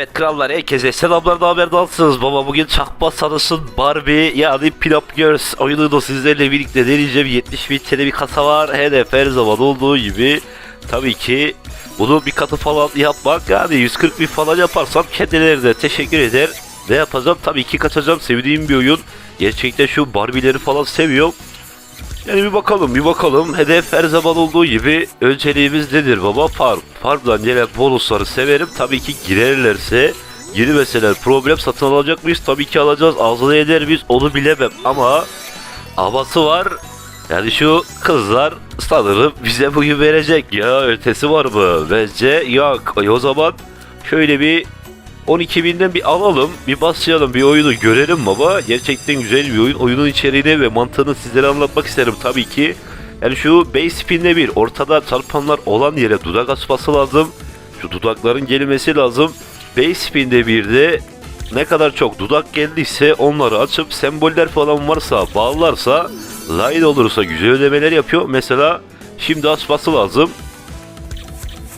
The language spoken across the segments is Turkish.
Evet krallar herkese selamlar da haberdalsınız baba bugün çakma sanısın Barbie yani Pin Up Girls oyunu da sizlerle birlikte deneyeceğim. 70 bin TL bir kasa var hedef her zaman olduğu gibi. Tabii ki bunu bir katı falan yapmak yani 140 bin falan yaparsam kendilerine teşekkür eder. Ne yapacağım? Tabii ki kaçacağım sevdiğim bir oyun. Gerçekten şu Barbie'leri falan seviyorum yani bir bakalım bir bakalım. Hedef her zaman olduğu gibi önceliğimiz nedir baba? Farm. Farmdan gelen bonusları severim. Tabii ki girerlerse girmeseler problem satın alacak mıyız? Tabii ki alacağız. Ağzına eder miyiz? Onu bilemem ama havası var. Yani şu kızlar sanırım bize bugün verecek ya ötesi var mı? Bence yok. E o zaman şöyle bir 12 binden bir alalım, bir başlayalım, bir oyunu görelim baba. Gerçekten güzel bir oyun. Oyunun içeriğini ve mantığını sizlere anlatmak isterim tabii ki. Yani şu base spin'de bir ortada çarpanlar olan yere dudak asması lazım. Şu dudakların gelmesi lazım. Base spin'de bir de ne kadar çok dudak geldiyse onları açıp semboller falan varsa bağlarsa line olursa güzel ödemeler yapıyor. Mesela şimdi asması lazım.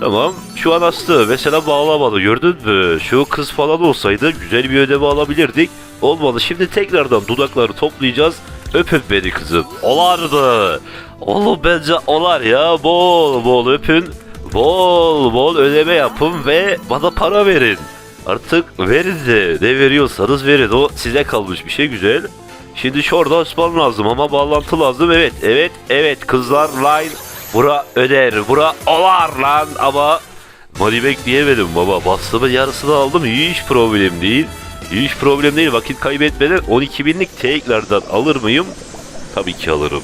Tamam. Şu an astı. Mesela bağlamadı. Gördün mü? Şu kız falan olsaydı güzel bir ödeme alabilirdik. Olmadı. Şimdi tekrardan dudakları toplayacağız. Öpün beni kızım. Olardı. Oğlum bence olar ya. Bol bol öpün. Bol bol ödeme yapın ve bana para verin. Artık verin de ne veriyorsanız verin. O size kalmış bir şey güzel. Şimdi şurada açmam lazım ama bağlantı lazım. Evet, evet, evet. Kızlar line Bura öder, bura olar lan ama money back diyemedim baba. Bastımın yarısını aldım. Hiç problem değil. Hiç problem değil. Vakit kaybetmeden 12 binlik tekrardan alır mıyım? Tabii ki alırım.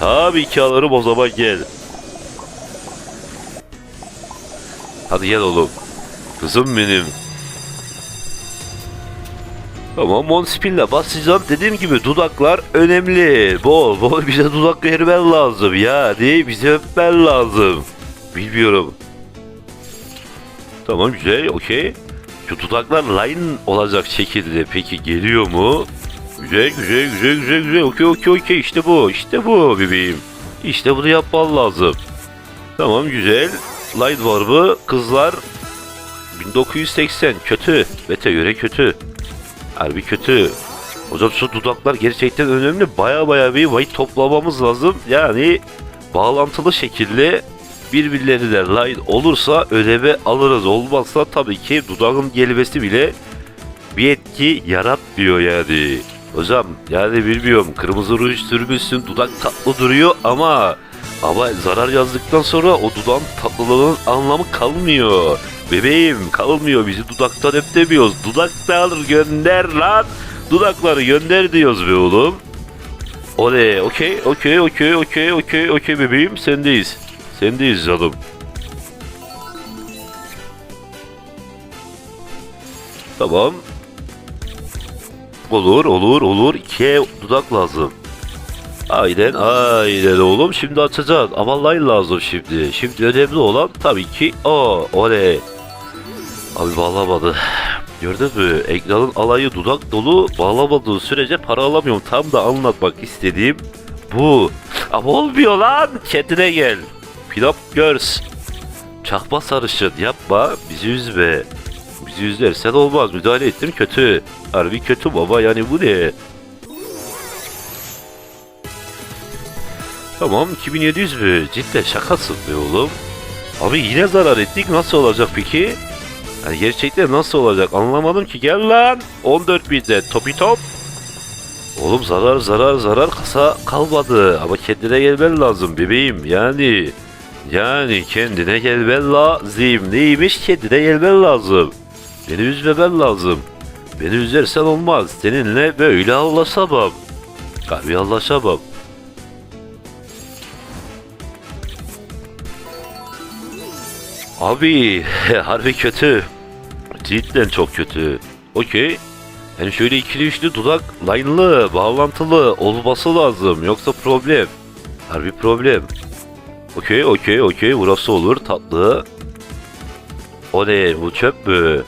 Tabii ki alırım o zaman gel. Hadi gel oğlum. Kızım benim. Tamam Monspin'le basacağım. Dediğim gibi dudaklar önemli. Bol bol bize dudak vermen lazım ya. Değil bize öpmen lazım. Bilmiyorum. Tamam güzel okey. Şu dudaklar line olacak şekilde peki geliyor mu? Güzel güzel güzel güzel güzel okey okey okey işte bu işte bu bebeğim. İşte bunu yapman lazım. Tamam güzel. Line var mı? Kızlar 1980 kötü. Bete göre kötü. Harbi kötü. Hocam şu dudaklar gerçekten önemli. Baya baya bir white toplamamız lazım. Yani bağlantılı şekilde birbirlerine line olursa ödeme alırız. Olmazsa tabii ki dudağın gelmesi bile bir etki yaratmıyor yani. Hocam yani bilmiyorum kırmızı ruj sürmüşsün dudak tatlı duruyor ama ama zarar yazdıktan sonra o dudağın tatlılığının anlamı kalmıyor. Bebeğim kalmıyor bizi dudaktan öp demiyoruz. Dudaklar gönder lan. Dudakları gönder diyoruz be oğlum. Oley okey okey okey okey okey okey bebeğim sendeyiz. Sendeyiz canım. Tamam. Olur olur olur. İkiye dudak lazım. Aynen aynen oğlum şimdi açacağız ama line lazım şimdi. Şimdi önemli olan tabii ki o oley. Abi bağlamadı. Gördün mü? Ekranın alayı dudak dolu bağlamadığı sürece para alamıyorum. Tam da anlatmak istediğim bu. Ama olmuyor lan. Kendine gel. Pilop görs. Çakma sarışın yapma. Bizi üzme. Bizi üzersen olmaz. Müdahale ettim kötü. Harbi kötü baba yani bu ne? Tamam 2700 mü? Cidden şakasın be oğlum. Abi yine zarar ettik. Nasıl olacak peki? Yani gerçekten nasıl olacak anlamadım ki. Gel lan. 14 binde topi top. Oğlum zarar zarar zarar kasa kalmadı. Ama kendine gelmen lazım bebeğim. Yani yani kendine gelmen lazım. Neymiş kendine gelmen lazım. Beni üzmemen lazım. Beni üzersen olmaz. Seninle böyle anlaşamam. Abi anlaşamam. Abi harbi kötü. Cidden çok kötü. Okey. Yani şöyle ikili üçlü dudak line'lı, bağlantılı olması lazım. Yoksa problem. Harbi problem. Okey, okey, okey. Burası olur. Tatlı. O ne? Bu çöp mü?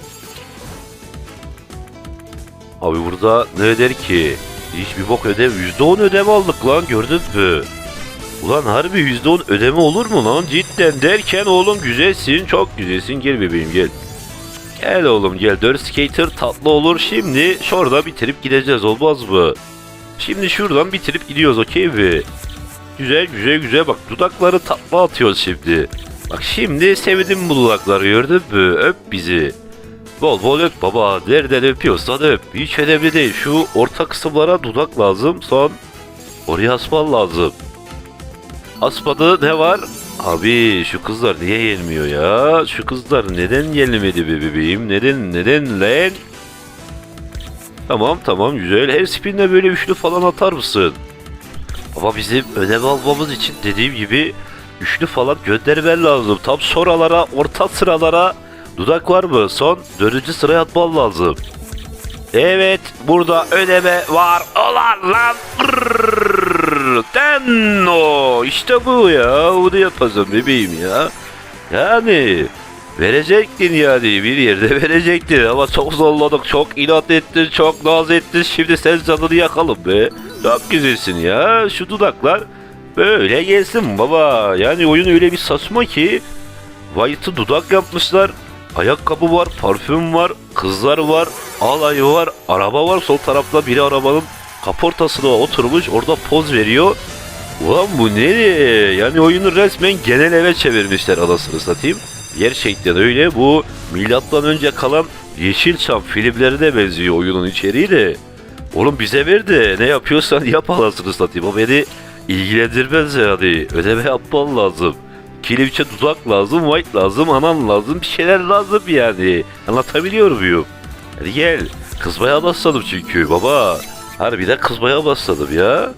Abi burada ne öder ki? Hiçbir bok ödem. %10 ödeme aldık lan gördün mü? Ulan harbi %10 ödeme olur mu lan cidden derken oğlum güzelsin çok güzelsin gel bebeğim gel. Gel oğlum gel. Dört skater tatlı olur. Şimdi şurada bitirip gideceğiz olmaz mı? Şimdi şuradan bitirip gidiyoruz okey mi? Güzel güzel güzel bak dudakları tatlı atıyoruz şimdi. Bak şimdi sevdim bu dudakları gördün mü? Öp bizi. Bol bol öp baba. Nereden öpüyorsan öp. Hiç önemli değil. Şu orta kısımlara dudak lazım. Son oraya asman lazım. Asmadı ne var? Abi şu kızlar niye gelmiyor ya? Şu kızlar neden gelmedi be bebeğim? Neden neden lan? Tamam tamam güzel. Her spinle böyle üçlü falan atar mısın? Ama bizim ödev almamız için dediğim gibi üçlü falan göndermen lazım. Tam sonralara, orta sıralara dudak var mı? Son dördüncü sıraya atman lazım. Evet, burada ödeme var. Olan lan. Tenno. İşte bu ya. Bunu yapacağım bebeğim ya. Yani verecektin yani bir yerde verecektin ama çok zorladık, çok inat ettin, çok naz ettin. Şimdi sen canını yakalım be. Çok güzelsin ya. Şu dudaklar böyle gelsin baba. Yani oyun öyle bir saçma ki White'ı dudak yapmışlar. Ayakkabı var, parfüm var, kızlar var, alayı var, araba var. Sol tarafta biri arabanın kaportasına oturmuş orada poz veriyor. Ulan bu nereye? Yani oyunu resmen genel eve çevirmişler anasını satayım. Gerçekten öyle. Bu milattan önce kalan Yeşilçam filmlerine benziyor oyunun içeriği de. Oğlum bize ver de ne yapıyorsan yap anasını satayım. O beni ilgilendirmez yani. Ödeme yapman lazım. Kelepçe dudak lazım, white lazım, anan lazım, bir şeyler lazım yani. Anlatabiliyor muyum? Hadi gel. Kızmaya başladım çünkü baba. Harbiden kızmaya başladım ya.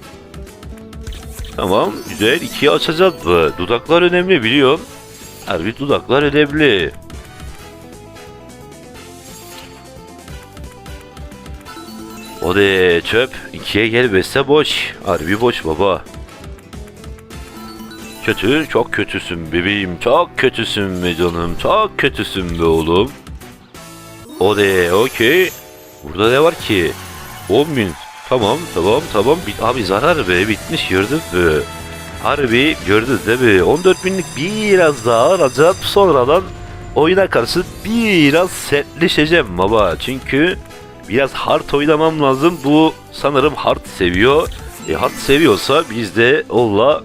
Tamam güzel ikiye açacağız mı? Dudaklar önemli biliyorsun. Harbi dudaklar önemli. O de çöp. ikiye gelmezse boş. Harbi boş baba. Kötü, çok kötüsün bebeğim. Çok kötüsün be canım. Çok kötüsün be oğlum. O de okey. Burada ne var ki? 10 bin. Tamam tamam tamam. Abi zarar be bitmiş gördün mü? Harbi gördün değil mi? 14 binlik biraz daha alacağım. Sonradan oyuna karşı biraz sertleşeceğim baba. Çünkü biraz hard oynamam lazım. Bu sanırım hard seviyor. E hard seviyorsa biz de onunla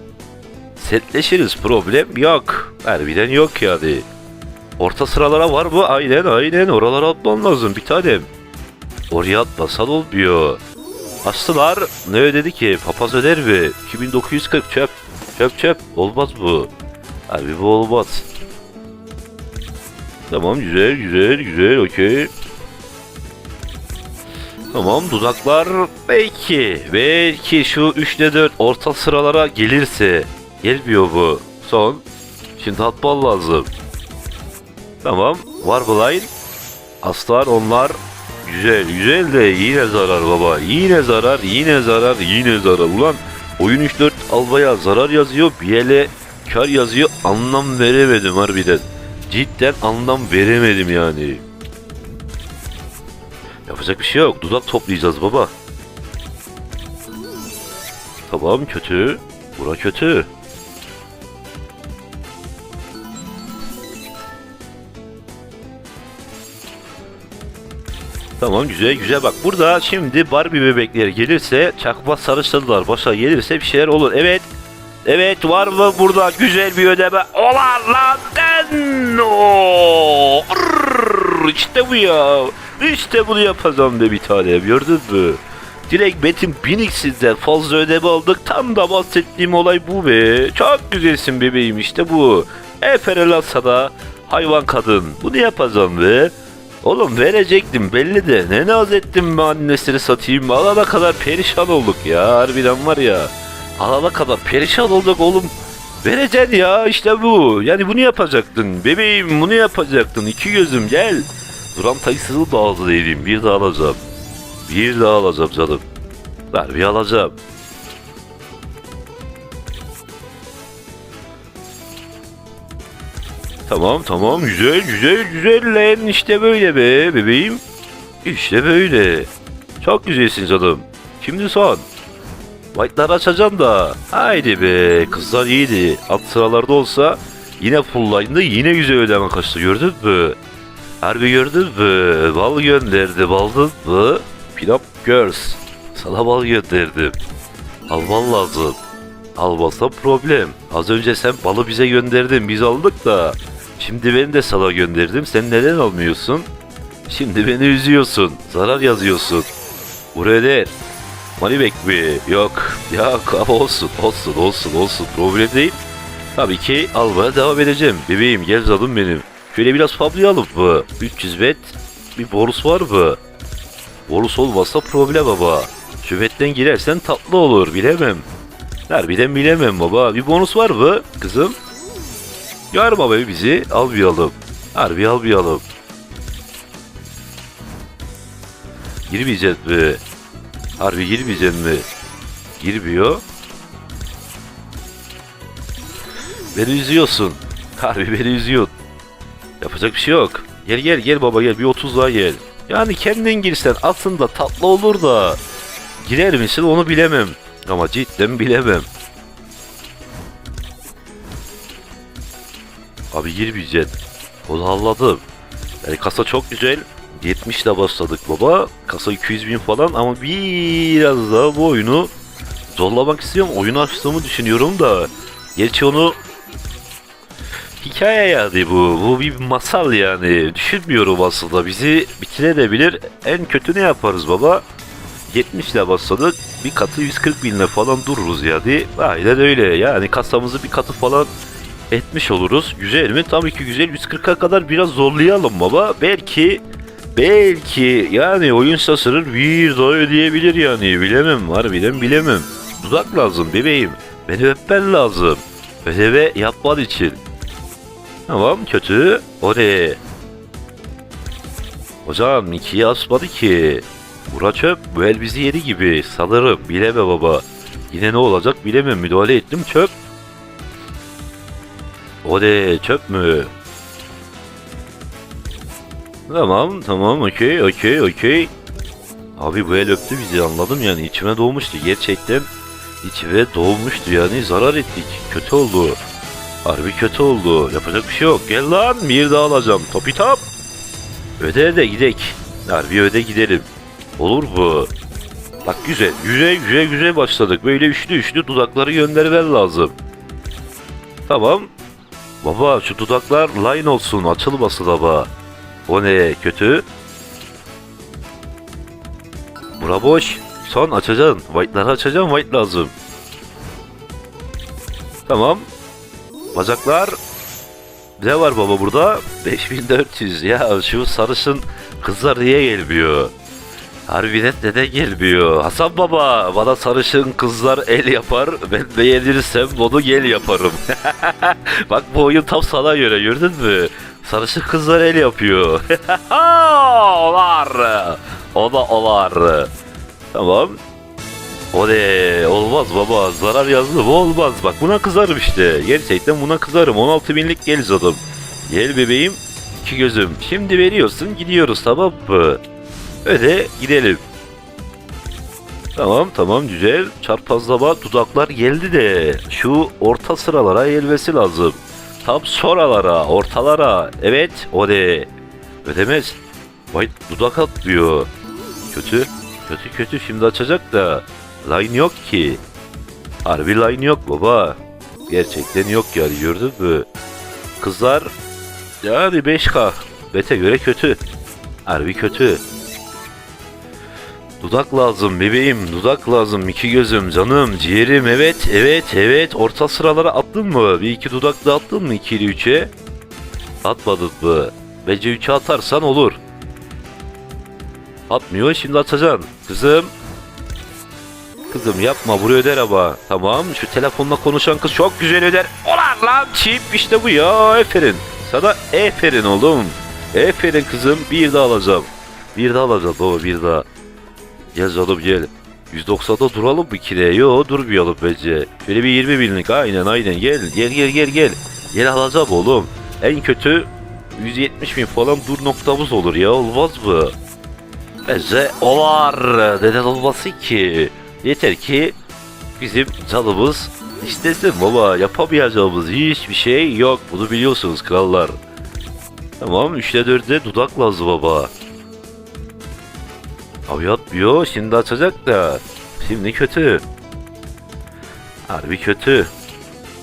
setleşiriz. Problem yok. Harbiden yok yani. Orta sıralara var mı? Aynen aynen. Oralara atman lazım bir tanem. Oraya atmasan olmuyor. Aslılar ne ödedi ki? Papaz öder mi? 2940 çöp. Çöp çöp. Olmaz bu. Abi bu olmaz. Tamam güzel güzel güzel okey. Tamam dudaklar belki belki şu 3'te 4 orta sıralara gelirse gelmiyor bu. Son. Şimdi atman lazım. Tamam. Var line. Aslar onlar güzel güzel de yine zarar baba. Yine zarar yine zarar yine zarar. Ulan oyun 3-4 albaya zarar yazıyor. Bir ele kar yazıyor. Anlam veremedim harbiden. Cidden anlam veremedim yani. Yapacak bir şey yok. Dudak toplayacağız baba. Tamam kötü. Bura kötü. Tamam güzel güzel bak burada şimdi Barbie bebekler gelirse çakma sarışınlar başa gelirse bir şeyler olur. Evet. Evet var mı burada güzel bir ödeme? Olan lan no. İşte bu ya. İşte bunu yapacağım be bir tane gördün mü? Direkt Metin Biniksiz'den fazla ödeme aldık. Tam da bahsettiğim olay bu be. Çok güzelsin bebeğim işte bu. Eferel sana hayvan kadın. Bunu yapacağım be. Oğlum verecektim belli de. Ne naz ettim be annesini satayım? Alana kadar perişan olduk ya harbiden var ya. Alana kadar perişan olduk oğlum. Vereceksin ya işte bu. Yani bunu yapacaktın. Bebeğim bunu yapacaktın. İki gözüm gel. Duran sayısını da ağzı değilim bir daha alacağım. Bir daha alacağım canım. Ver bir alacağım Tamam tamam güzel güzel güzel lan işte böyle be bebeğim. İşte böyle. Çok güzelsin canım. Şimdi son. White'ları açacağım da. Haydi be kızlar iyiydi. Alt sıralarda olsa yine full line'da yine güzel ödeme kaçtı gördün mü? Harbi gördün mü? Bal gönderdi baldın mı? Pinap Girls. Sana bal gönderdim. Alman lazım. Almazsa problem. Az önce sen balı bize gönderdin biz aldık da. Şimdi ben de sana gönderdim sen neden almıyorsun? Şimdi beni üzüyorsun. Zarar yazıyorsun. Buraya der. Money back mi? Yok. Yok ama olsun olsun olsun olsun problem değil. Tabii ki almaya devam edeceğim. Bebeğim gel canım benim. Şöyle biraz fablayalım mı? 300 bet. Bir bonus var mı? Bonus olmazsa problem baba. Şu betten girersen tatlı olur bilemem. Harbiden bilemem baba. Bir bonus var mı kızım? Yarma be bizi almayalım. Harbi almayalım. Girmeyeceğiz mi? Harbi girmeyeceğiz mi? Girmiyor. Beni üzüyorsun. Harbi beni üzüyorsun. Yapacak bir şey yok. Gel gel gel baba gel bir 30 daha gel. Yani kendin girsen aslında tatlı olur da girer misin onu bilemem. Ama cidden bilemem. Abi girmeyeceksin. Onu anladım. Yani kasa çok güzel. 70 ile başladık baba. Kasa 200 bin falan ama biraz daha bu oyunu zorlamak istiyorum. Oyunu açtığımı düşünüyorum da. Gerçi onu hikaye yani bu. Bu bir masal yani. Düşünmüyorum aslında. Bizi bitirebilir. En kötü ne yaparız baba? 70 ile başladık. Bir katı 140 binle falan dururuz yani. Aynen öyle. Yani kasamızı bir katı falan etmiş oluruz. Güzel mi? Tabii ki güzel. 140'a kadar biraz zorlayalım baba. Belki belki yani oyun şaşırır bir daha ödeyebilir yani. Bilemem harbiden bilemem. Dudak lazım bebeğim. Beni öpmen lazım. Ödeve yapman için. Tamam kötü. Oraya. Hocam ikiye asmadı ki. Bura çöp. Bu el bizi yedi gibi. Sanırım. Bileme baba. Yine ne olacak bilemem. Müdahale ettim çöp. De çöp mü? Tamam tamam okey okey okey. Abi bu el öptü bizi anladım yani içime doğmuştu gerçekten içime doğmuştu yani zarar ettik kötü oldu. Harbi kötü oldu yapacak bir şey yok gel lan bir daha alacağım topi top. Öde de gidek. Harbi öde gidelim. Olur bu. Bak güzel güzel güzel güzel başladık böyle üçlü üçlü dudakları göndermen lazım. Tamam Baba şu dudaklar line olsun açılmasın baba. O ne kötü? Bura boş. Son açacaksın. White'ları açacaksın. White lazım. Tamam. Bacaklar. Ne var baba burada? 5400. Ya şu sarışın kızlar niye gelmiyor? Harbiden neden gelmiyor? Hasan baba bana sarışın kızlar el yapar. Ben beğenirsem onu gel yaparım. Bak bu oyun tam sana göre gördün mü? Sarışın kızlar el yapıyor. olar. O da olar. Tamam. O ne? Olmaz baba. Zarar yazdı. Bu olmaz. Bak buna kızarım işte. Gerçekten buna kızarım. 16 binlik gel zadım. Gel bebeğim. İki gözüm. Şimdi veriyorsun gidiyoruz tamam mı? Öde gidelim. Tamam tamam güzel. Çarpazlama dudaklar geldi de şu orta sıralara gelmesi lazım. Tam sonralara, ortalara. Evet o de. Ödemez. Vay dudak atlıyor. Kötü. Kötü kötü şimdi açacak da. Line yok ki. Harbi line yok baba. Gerçekten yok yani gördün mü? Kızlar yani 5K. Bete göre kötü. Harbi kötü. Dudak lazım bebeğim, dudak lazım. iki gözüm, canım, ciğerim. Evet, evet, evet. Orta sıralara attın mı? Bir iki dudak da attın mı 2 ile 3'e? Atmadın mı? Bence 3'e atarsan olur. Atmıyor, şimdi atacaksın. Kızım. Kızım yapma, buraya öder ama. Tamam, şu telefonla konuşan kız çok güzel öder. Ulan lan çip işte bu ya, aferin. Sana aferin oğlum. Aferin kızım, bir daha alacağım. Bir daha alacağım baba, bir daha. Gel canım gel. 190'da duralım mı kireye? Yo durmayalım bence. Şöyle bir 20 binlik aynen aynen gel gel gel gel gel. Gel alacağım oğlum. En kötü 170 bin falan dur noktamız olur ya olmaz mı? Bence o var. Neden olmasın ki? Yeter ki bizim canımız istesin baba yapamayacağımız hiçbir şey yok. Bunu biliyorsunuz krallar. Tamam 3'te 4'te dudak lazım baba. Abi yapmıyor şimdi açacak da. Şimdi kötü. Harbi kötü.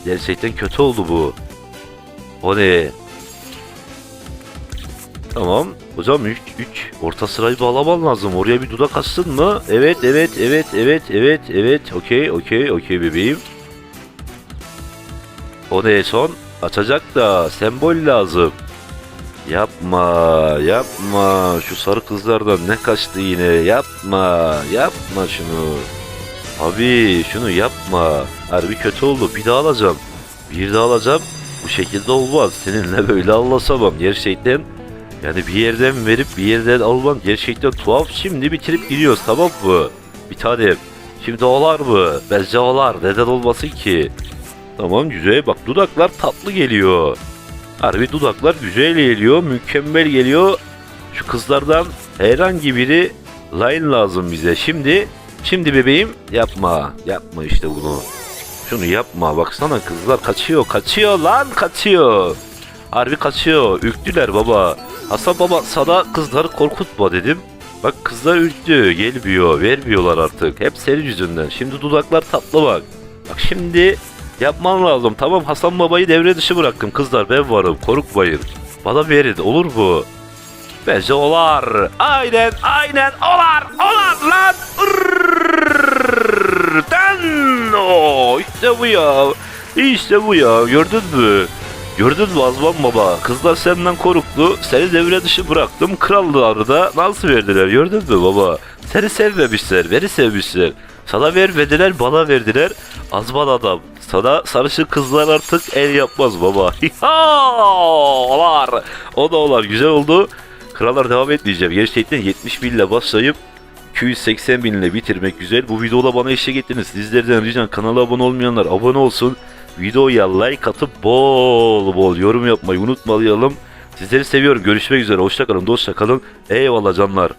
Gerçekten kötü oldu bu. O ne? Tamam. Hocam 3 3 orta sırayı bağlaman lazım. Oraya bir dudak açsın mı? Evet, evet, evet, evet, evet, evet. Okey, okey, okey bebeğim. O ne son? Açacak da sembol lazım. Yapma, yapma. Şu sarı kızlardan ne kaçtı yine? Yapma, yapma şunu. Abi şunu yapma. Harbi kötü oldu. Bir daha alacağım. Bir daha alacağım. Bu şekilde olmaz. Seninle böyle anlaşamam. Gerçekten yani bir yerden verip bir yerden alman gerçekten tuhaf. Şimdi bitirip gidiyoruz tamam mı? Bir tanem. Şimdi olar mı? Bence olar. Neden olmasın ki? Tamam güzel. Bak dudaklar tatlı geliyor. Harbi dudaklar güzel geliyor. Mükemmel geliyor. Şu kızlardan herhangi biri line lazım bize. Şimdi Şimdi bebeğim yapma. Yapma işte bunu. Şunu yapma. Baksana kızlar kaçıyor. Kaçıyor lan kaçıyor. Harbi kaçıyor. Ürktüler baba. Hasan baba sana kızları korkutma dedim. Bak kızlar ürktü. Gelmiyor. Vermiyorlar artık. Hep senin yüzünden. Şimdi dudaklar tatlı bak. Bak şimdi yapman lazım. Tamam Hasan babayı devre dışı bıraktım. Kızlar ben varım. Korkmayın. Bana verin. Olur mu? Bence olar. Aynen aynen olar. Olar lan. Den. O işte bu ya. İşte bu ya. Gördün mü? Gördün mü Azman Baba? Kızlar senden korktu. Seni devre dışı bıraktım. Kralları da nasıl verdiler? Gördün mü baba? Seni sevmemişler. Beni sevmişler. Sana vermediler, bana verdiler. Azman adam. Sana sarışın kızlar artık el yapmaz baba. olar. O da olar. Güzel oldu. Krallar devam etmeyeceğim. Gerçekten 70 bin ile başlayıp 280 bin ile bitirmek güzel. Bu videoda bana eşlik ettiniz. Sizlerden ricam kanala abone olmayanlar abone olsun. Videoya like atıp bol bol yorum yapmayı unutmayalım. Sizleri seviyorum. Görüşmek üzere. Hoşça kalın. Dostça kalın. Eyvallah canlar.